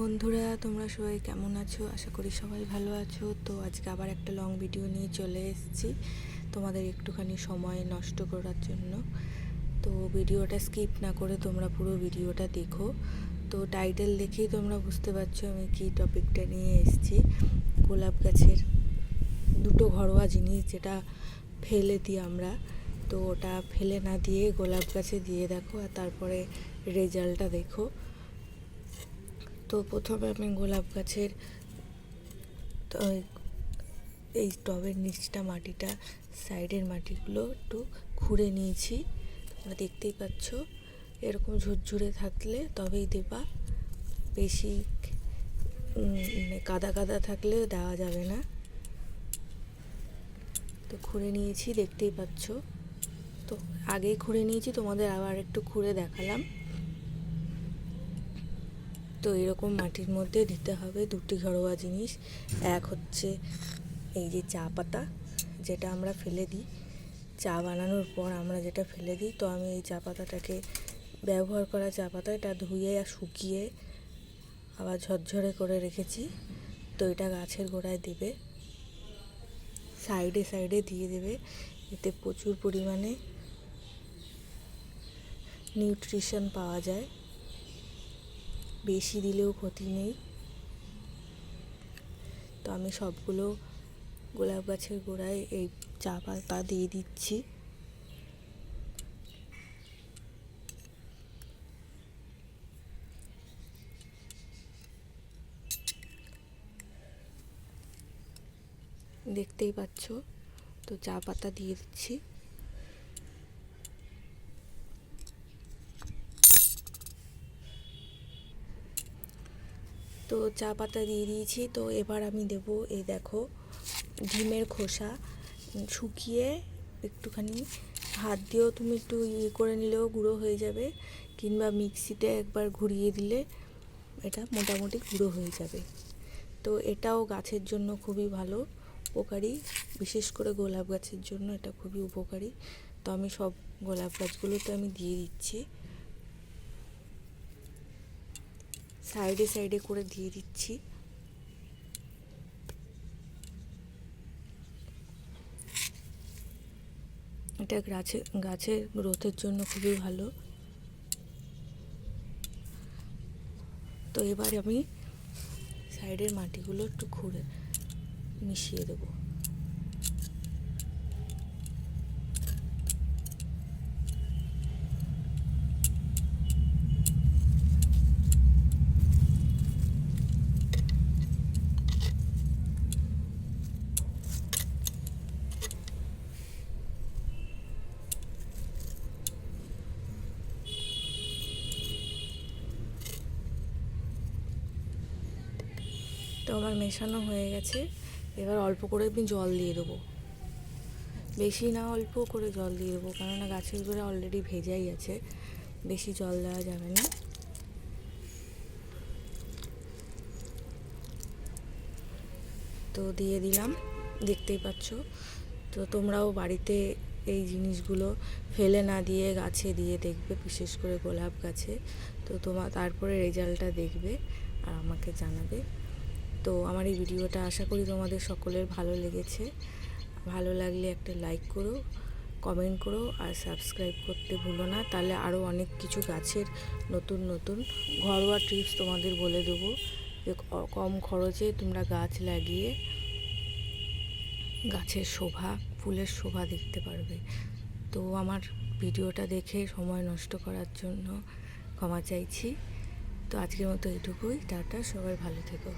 বন্ধুরা, তোমরা সবাই কেমন আছো? আশা করি সবাই ভালো আছো। তো আজকে আবার একটা লং ভিডিও নিয়ে চলে এসেছি। তোমাদের একটুখানি সময় নষ্ট করার জন্য। তো ভিডিওটা স্কিপ না করে তোমরা পুরো ভিডিওটা দেখো। তো টাইটেল দেখেই তোমরা বুঝতে পারছ আমি কী টপিকটা নিয়ে এসেছি। গোলাপ গাছের দুটো ঘরোয়া জিনিস যেটা ফেলে দিই আমরা। তো ওটা ফেলে না দিয়ে গোলাপ গাছে দিয়ে দেখো আর তারপরে রেজাল্টটা দেখো। তো প্রথমে আমি গোলাপ গাছের এই টবের নিচটা মাটিটা, সাইডের মাটিগুলো একটু খুঁড়ে নিয়েছি। তোমরা দেখতেই পাচ্ছ, এরকম ঝুরঝুরে থাকলে তবেই দেবা। বেশি মানে কাদা কাদা থাকলে দেওয়া যাবে না। তো খুঁড়ে নিয়েছি, দেখতেই পাচ্ছ। তো আগেই খুঁড়ে নিয়েছি, তোমাদের আবার একটু খুঁড়ে দেখালাম। তো এরকম মাটির মধ্যে দিতে হবে দুটি ঘরোয়া জিনিস। এক হচ্ছে এই যে চা পাতা, যেটা আমরা ফেলে দিই। চা বানানোর পর আমরা যেটা ফেলে দিই, তো আমি এই চা পাতাটাকে ব্যবহার করা চা পাতা এটা ধুয়ে আর শুকিয়ে আবার ঝরঝরে করে রেখেছি। তো এটা গাছের গোড়ায় দেবে। সাইডে সাইডে দিয়ে দেবে। এতে প্রচুর পরিমাণে নিউট্রিশন পাওয়া যায়। বেশি দিলেও ক্ষতি নেই। তো আমি সবগুলো গোলাপ গাছের গোড়ায় এই চা পাতা দিয়ে দিচ্ছি। দেখতেই পাচ্ছ, তো চা পাতা দিয়ে দিচ্ছি। তো চা পাতা দিয়ে দিয়েছি। তো এবার আমি দেব এই দেখো ডিমের খোসা। শুকিয়ে একটুখানি হাত দিয়েও তুমি একটু ইয়ে করে নিলেও গুঁড়ো হয়ে যাবে কিংবা মিক্সিতে একবার ঘুরিয়ে দিলে এটা মোটামুটি গুঁড়ো হয়ে যাবে। তো এটাও গাছের জন্য খুবই ভালো, উপকারী। বিশেষ করে গোলাপ গাছের জন্য এটা খুবই উপকারী। তো আমি সব গোলাপ গাছগুলোতে আমি দিয়ে দিচ্ছি। সাইডে সাইডে করে দিয়ে দিচ্ছি। এটা গাছে গাছের গ্রোথের জন্য খুবই ভালো। তো এবার আমি সাইডের মাটিগুলো একটু খুঁড়ে মিশিয়ে দেবো। তো আমার মেশানো হয়ে গেছে। এবার অল্প করে আমি জল দিয়ে দেবো। বেশি না অল্প করে জল দিয়ে দেবো, কেননা গাছের গোড়া অলরেডি ভেজাই আছে। বেশি জল দেওয়া যাবে না। তো দিয়ে দিলাম, দেখতেই পাচ্ছ। তো তোমরাও বাড়িতে এই জিনিসগুলো ফেলে না দিয়ে গাছে দিয়ে দেখবে, বিশেষ করে গোলাপ গাছে। তো তোমার তারপরে রেজাল্টটা দেখবে আর আমাকে জানাবে। তো আমার এই ভিডিওটা আশা করি তোমাদের সকলের ভালো লেগেছে। ভালো লাগলে একটা লাইক করো কমেন্ট করো আর সাবস্ক্রাইব করতে ভুলো না। তাহলে আরও অনেক কিছু গাছের নতুন নতুন ঘরোয়া টিপস তোমাদের বলে দেবো। যে কম খরচে তোমরা গাছ লাগিয়ে গাছের শোভা, ফুলের শোভা দেখতে পারবে। তো আমার ভিডিওটা দেখে সময় নষ্ট করার জন্য ক্ষমা চাইছি। তো আজকের মতো এইটুকুই টাটা, সবাই ভালো থেকো।